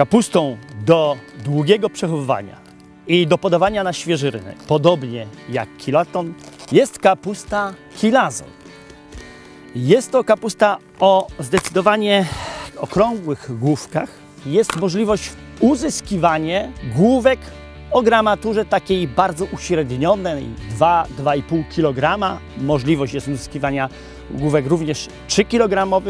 Kapustą do długiego przechowywania i do podawania na świeży rynek, podobnie jak kilaton, jest kapusta kilazon. Jest to kapusta o zdecydowanie okrągłych główkach. Jest możliwość uzyskiwania główek o gramaturze takiej bardzo uśrednionej 2-2,5 kg. Możliwość jest uzyskiwania główek również 3 kg.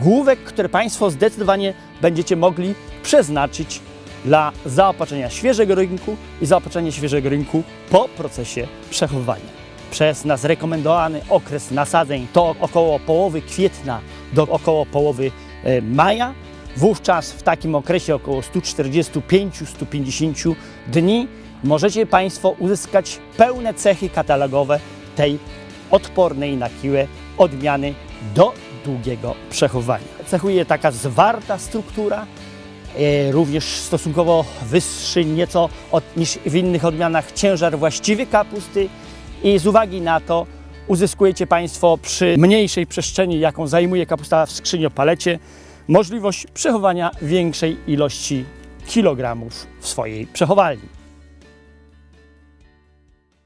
Główek, które Państwo zdecydowanie będziecie mogli przeznaczyć dla zaopatrzenia świeżego rynku i zaopatrzenia świeżego rynku po procesie przechowywania przez nas rekomendowany okres nasadzeń to około połowy kwietnia do około połowy e, maja. Wówczas w takim okresie około 145-150 dni możecie Państwo uzyskać pełne cechy katalogowe tej odpornej na kiłę odmiany do długiego przechowania. Cechuje taka zwarta struktura, e, również stosunkowo wyższy nieco od, niż w innych odmianach ciężar właściwy kapusty i z uwagi na to uzyskujecie Państwo przy mniejszej przestrzeni, jaką zajmuje kapusta w skrzyniopalecie, możliwość przechowania większej ilości kilogramów w swojej przechowalni.